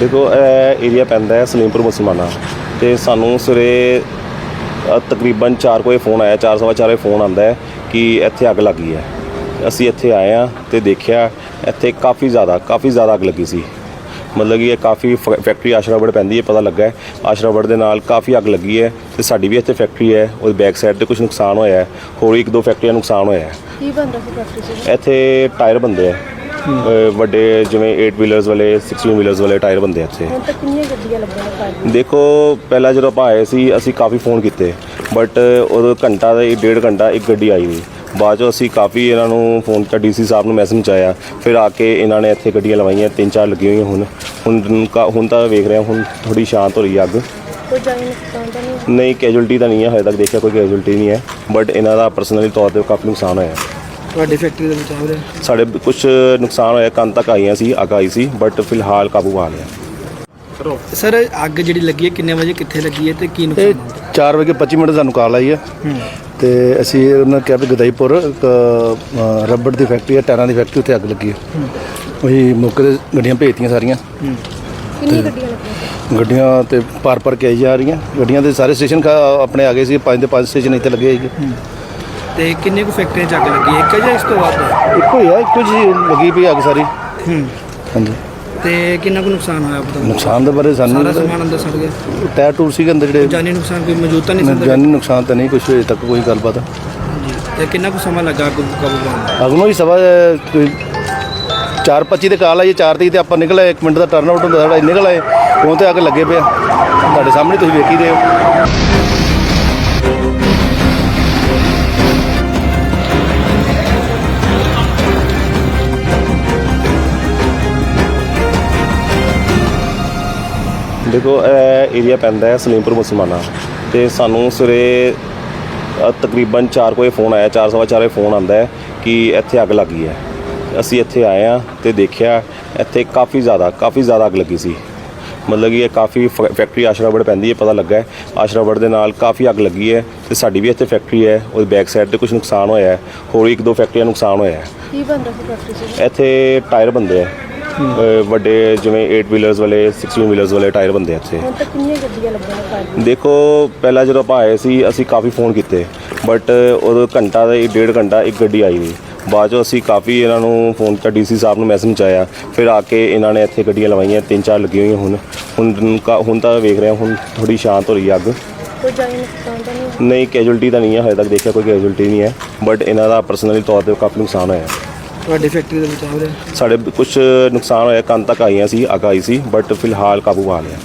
ਦੇਖੋ ਇਹ ਏਰੀਆ ਪੈਂਦਾ ਹੈ ਸਲੀਮਪੁਰ ਮੁਸਲਮਾਨਾ। ਤੇ ਸਾਨੂੰ ਸਵੇਰੇ ਅ, ਤਕਰੀਬਨ 4 ਵਜੇ ਫੋਨ ਆਇਆ 4:30 ਵਜੇ ਫੋਨ ਆਂਦਾ ਹੈ ਕਿ ਇੱਥੇ ਅੱਗ ਲੱਗੀ ਹੈ। ਅਸੀਂ ਇੱਥੇ ਆਏ ਆ ਤੇ ਦੇਖਿਆ ਇੱਥੇ ਕਾਫੀ ਜ਼ਿਆਦਾ ਕਾਫੀ ਜ਼ਿਆਦਾ ਅੱਗ ਲੱਗੀ ਸੀ। ਮਤਲਬ ਕਿ ਇਹ ਕਾਫੀ ਫ- ਫੈਕਟਰੀ ਆਸ਼ਰਾਵੜ ਪੈਂਦੀ ਹੈ ਪਤਾ ਲੱਗਾ ਹੈ। ਆਸ਼ਰਾਵੜ ਦੇ ਨਾਲ ਕਾਫੀ ਅੱਗ ਲੱਗੀ ਹੈ ਤੇ ਸਾਡੀ ਵੀ ਇੱਥੇ ਫੈਕਟਰੀ ਹੈ ਉਹਦੇ ਬੈਕ ਸਾਈਡ ਤੇ ਕੁਝ ਨੁਕਸਾਨ ਹੋਇਆ ਹੈ। ਹੋਰ ਇੱਕ ਦੋ ਫੈਕਟਰੀਆਂ ਨੁਕਸਾਨ ਹੋਇਆ ਹੈ। ਕੀ ਬੰਦਾ ਸੀ ਫੈਕਟਰੀ 'ਚ? ਇੱਥੇ ਟਾਇਰ ਬੰਦੇ ਆ ਅ, ਵੱਡੇ ਜਿਵੇਂ 8 ਵੀਲਰਸ ਵਾਲੇ 16 ਵੀਲਰਸ ਵਾਲੇ ਟਾਇਰ ਬੰਦੇ ਆ ਇੱਥੇ। ਹੁਣ ਤੱਕ ਕਿੰਨੀਆਂ ਗੱਡੀਆਂ ਲੱਗੀਆਂ ਨੇ ਫਾਇਰ ਦੇਖੋ ਪਹਿਲਾਂ ਜਦੋਂ ਆਪਾਂ ਆਏ ਸੀ ਅਸੀਂ ਕਾਫੀ ਫੋਨ ਕੀਤੇ। ਬਟ ਉਦੋਂ ਘੰਟਾ ਦਾ ਡੇਢ ਘੰਟਾ ਇੱਕ ਗੱਡੀ ਆਈ ਨਹੀਂ। ਬਾਅਦ ਚੋਂ ਅਸੀਂ ਕਾਫੀ ਇਹਨਾਂ ਨੂੰ ਫੋਨ ਕੀਤਾ ਡੀਸੀ ਸਾਹਿਬ ਨੂੰ ਮੈਸੇਜ ਆਇਆ ਫਿਰ ਆ ਕੇ ਇਹਨਾਂ ਨੇ ਇੱਥੇ ਗੱਡੀਆਂ ਲਵਾਈਆਂ ਤਿੰਨ ਚਾਰ ਲੱਗੀਆਂ ਹੋਈਆਂ ਹੁਣ। ਹੁਣ ਕਾ- ਹੁਣ ਤਾਂ ਵੇਖ ਰਹੇ ਹੁਣ ਥੋੜੀ ਸ਼ਾਂਤ ਹੋ ਰਹੀ ਹੈ ਅੱਗ। ਕੋਈ ਜਾਨੀ ਨੁਕਸਾਨ ਤਾਂ ਨਹੀਂ? ਨਹੀਂ ਕੈਜੁਅਲਟੀ ਤਾਂ ਨਹੀਂ ਹੈ ਹਜੇ ਤੱਕ ਦੇਖਿਆ ਕੋਈ ਕੈਜੁਅਲਟੀ ਨਹੀਂ ਹੈ। ਬਟ ਇਹਨਾਂ ਦਾ ਪਰਸਨਲੀ ਤੌਰ ਤੇ ਕਾਫੀ ਨੁਕਸਾਨ ਹੋਇਆ। ਤੁਹਾਡੀ ਫੈਕਟਰੀ ਦੇ ਵਿੱਚ ਆ ਰਿਹਾ? ਸਾਡੇ ਕੁਝ ਨੁਕਸਾਨ ਹੋਇਆ ਕੰਨ ਤੱਕ ਆਈਆਂ ਸੀ ਅੱਗ ਆਈ ਸੀ ਬਟ ਫਿਲਹਾਲ ਕਾਬੂ ਪਾ ਲਿਆ। ਸਰ ਅੱਗ ਜਿਹੜੀ ਲੱਗੀ ਹੈ ਕਿੰਨੇ ਵਜੇ ਕਿੱਥੇ ਲੱਗੀ ਹੈ ਤੇ ਕੀ ਇਹ ਨੁਕਸਾਨ ਹੋਇਆ? 4 ਵਜੇ 25 ਮਿੰਟ ਸਾਨੂੰ ਕਾਲ ਆਈ ਹੈ। ਤੇ ਅਸੀਂ ਉਹਨਾਂ ਨੇ ਕਿਹਾ ਵੀ ਗਦਾਈਪੁਰ ਇੱਕ ਅ, ਰਬੜ ਦੀ ਫੈਕਟਰੀ ਹੈ ਟਾਇਰਾਂ ਦੀ ਫੈਕਟਰੀ ਉੱਥੇ ਅੱਗ ਲੱਗੀ ਹੈ। ਉਹੀ ਮੌਕੇ ਤੇ ਗੱਡੀਆਂ ਭੇਜਤੀਆਂ ਸਾਰੀਆਂ। ਕਿੰਨੀਆਂ ਗੱਡੀਆਂ ਲੱਗੀਆਂ? ਗੱਡੀਆਂ ਤੇ ਪਾਰ ਪਾਰ ਕੇ ਆਈ ਜਾ ਰਹੀਆਂ। ਗੱਡੀਆਂ ਦੇ ਸਾਰੇ ਸਟੇਸ਼ਨ ਖਾ- ਆਪਣੇ ਆ ਗਏ ਸੀ ਪੰਜ ਦੇ ਪੰਜ ਸਟੇਸ਼ਨ ਇੱਥੇ ਲੱਗੇ ਸੀਗੇ। ਤੇ ਕਿੰਨੇ ਕੁ ਫੈਕਟਰੀਆਂ 'ਚ ਅੱਗ ਲੱਗੀ ਹੈ? ਇੱਕ ਜਾਂ ਇਸ ਤੋਂ ਵੱਧ? ਹੈ? ਇੱਕੋ ਹੀ ਆ ਇੱਕੋ ਜੀ ਲੱਗੀ ਪਈ ਅੱਗ ਸਾਰੀ। ਹੂੰ। ਹਾਂਜੀ। ਤੇ ਕਿੰਨਾ ਕੁ ਨੁਕਸਾਨ ਹੋਇਆ ਪਤਾ? ਨੁਕਸਾਨ ਦੇ ਬਾਰੇ ਸਾਨੂੰ ਸਾਰਾ ਸਮਾਨ ਅੰਦਰ ਸੜ ਗਿਆ। ਟਾਇਰ ਟੂਰ ਸੀਗੇ ਅੰਦਰ ਜਿਹੜੇ। ਜਾਨੀ ਨੁਕਸਾਨ ਕੋਈ ਮੌਜੂਦ ਤਾਂ ਨਹੀਂ ਸੀ ਅੰਦਰ? ਜਾਨੀ ਨੁਕਸਾਨ ਤਾਂ ਨਹੀਂ ਕੁਝ ਹਜੇ ਤੱਕ ਕੋਈ ਗੱਲਬਾਤ। ਜੀ ਤੇ ਕਿੰਨਾ ਕੁ ਸਮਾਂ ਲੱਗਾ ਅੱਗ ਨੂੰ ਕਾਬੂ ਪਾਉਣ ਨੂੰ? ਅਗਨੋਂ ਹੀ ਸਵਾ ਕੋਈ 4:25 ਦੇ ਕਾਲ ਆਈ 4:30 ਤੇ ਆਪਾਂ ਨਿਕਲੇ 1 ਮਿੰਟ ਦਾ ਟਰਨ ਆਊਟ ਹੁੰਦਾ ਸਾਡਾ ਨਿਕਲ ਆਏ ਉਹ ਤੇ ਅੱਗ ਲੱਗੇ ਪਿਆ ਤੁਹਾਡੇ ਸਾਹਮਣੇ ਤੁਸੀਂ ਵੇਖੀ ਦੇ ਹੋ। ਦੇਖੋ ਇਹ ਏਰੀਆ ਪੈਂਦਾ ਹੈ ਸਲੀਮਪੁਰ ਮੁਸਲਮਾਨਾ। ਤੇ ਸਾਨੂੰ ਸਵੇਰੇ ਅ, ਤਕਰੀਬਨ 4 ਵਜੇ ਫੋਨ ਆਇਆ 4:30 ਵਜੇ ਫੋਨ ਆਂਦਾ ਹੈ ਕਿ ਇੱਥੇ ਅੱਗ ਲੱਗੀ ਹੈ। ਅਸੀਂ ਇੱਥੇ ਆਏ ਆ ਤੇ ਦੇਖਿਆ ਇੱਥੇ ਕਾਫੀ ਜ਼ਿਆਦਾ ਕਾਫੀ ਜ਼ਿਆਦਾ ਅੱਗ ਲੱਗੀ ਸੀ। ਮਤਲਬ ਕਿ ਇਹ ਕਾਫੀ ਫ- ਫੈਕਟਰੀ ਆਸ਼ਰਾਵੜ ਪੈਂਦੀ ਹੈ ਪਤਾ ਲੱਗਾ ਹੈ। ਆਸ਼ਰਾਵੜ ਦੇ ਨਾਲ ਕਾਫੀ ਅੱਗ ਲੱਗੀ ਹੈ ਤੇ ਸਾਡੀ ਵੀ ਇੱਥੇ ਫੈਕਟਰੀ ਹੈ ਉਹਦੇ ਬੈਕ ਸਾਈਡ ਤੇ ਕੁਝ ਨੁਕਸਾਨ ਹੋਇਆ ਹੈ। ਹੋਰ ਇੱਕ ਦੋ ਫੈਕਟਰੀਆਂ ਨੁਕਸਾਨ ਹੋਇਆ ਹੈ। ਕੀ ਬੰਦਾ ਸੀ ਫੈਕਟਰੀ 'ਚ? ਇੱਥੇ ਟਾਇਰ ਬੰਦੇ ਆ ਅ, ਵੱਡੇ ਜਿਵੇਂ 8 ਵੀਲਰਸ ਵਾਲੇ 16 ਵੀਲਰਸ ਵਾਲੇ ਟਾਇਰ ਬੰਦੇ ਆ ਇੱਥੇ। ਹੁਣ ਤੱਕ ਕਿੰਨੀਆਂ ਗੱਡੀਆਂ ਲੱਗੀਆਂ ਫਾਇਰ? ਦੇਖੋ ਪਹਿਲਾਂ ਜਦੋਂ ਆਪਾਂ ਆਏ ਸੀ ਅਸੀਂ ਕਾਫੀ ਫੋਨ ਕੀਤੇ। ਬਟ ਉਦੋਂ ਘੰਟਾ ਦਾ ਡੇਢ ਘੰਟਾ ਇੱਕ ਗੱਡੀ ਆਈ ਨਹੀਂ। ਬਾਅਦ ਚੋਂ ਅਸੀਂ ਕਾਫੀ ਇਹਨਾਂ ਨੂੰ ਫੋਨ ਕੀਤਾ ਡੀਸੀ ਸਾਹਿਬ ਨੂੰ ਮੈਸੇਜ ਆਇਆ ਫਿਰ ਆ ਕੇ ਇਹਨਾਂ ਨੇ ਇੱਥੇ ਗੱਡੀਆਂ ਲਵਾਈਆਂ ਤਿੰਨ ਚਾਰ ਲੱਗੀਆਂ ਹੋਈਆਂ ਹੁਣ। ਹੁਣ ਕਾ- ਹੁਣ ਤਾਂ ਵੇਖ ਰਹੇ ਹੁਣ ਥੋੜੀ ਸ਼ਾਂਤ ਹੋ ਰਹੀ ਹੈ ਅੱਗ। ਕੋਈ ਜਾਨੀ ਨੁਕਸਾਨ ਤਾਂ ਨਹੀਂ ਨਹੀਂ ਕੈਜੁਅਲਟੀ ਤਾਂ ਨਹੀਂ ਹੈ ਹਜੇ ਤੱਕ ਦੇਖਿਆ ਕੋਈ ਕੈਜੁਅਲਟੀ ਨਹੀਂ ਹੈ। ਬਟ ਇਹਨਾਂ ਦਾ ਪਰਸਨਲੀ ਤੌਰ ਤੇ ਕਾਫੀ ਨੁਕਸਾਨ ਹੋਇਆ। ਤੁਹਾਡੀ ਫੈਕਟਰੀ ਦੇ ਵਿੱਚ ਆ ਰਿਹਾ? ਸਾਡੇ ਕੁਝ ਨੁਕਸਾਨ ਹੋਇਆ, ਕੰਨ ਤੱਕ ਆਈਆਂ ਸੀ, ਅੱਗ ਆਈ ਸੀ ਬਟ ਫਿਲਹਾਲ ਕਾਬੂ ਪਾ ਲਿਆ।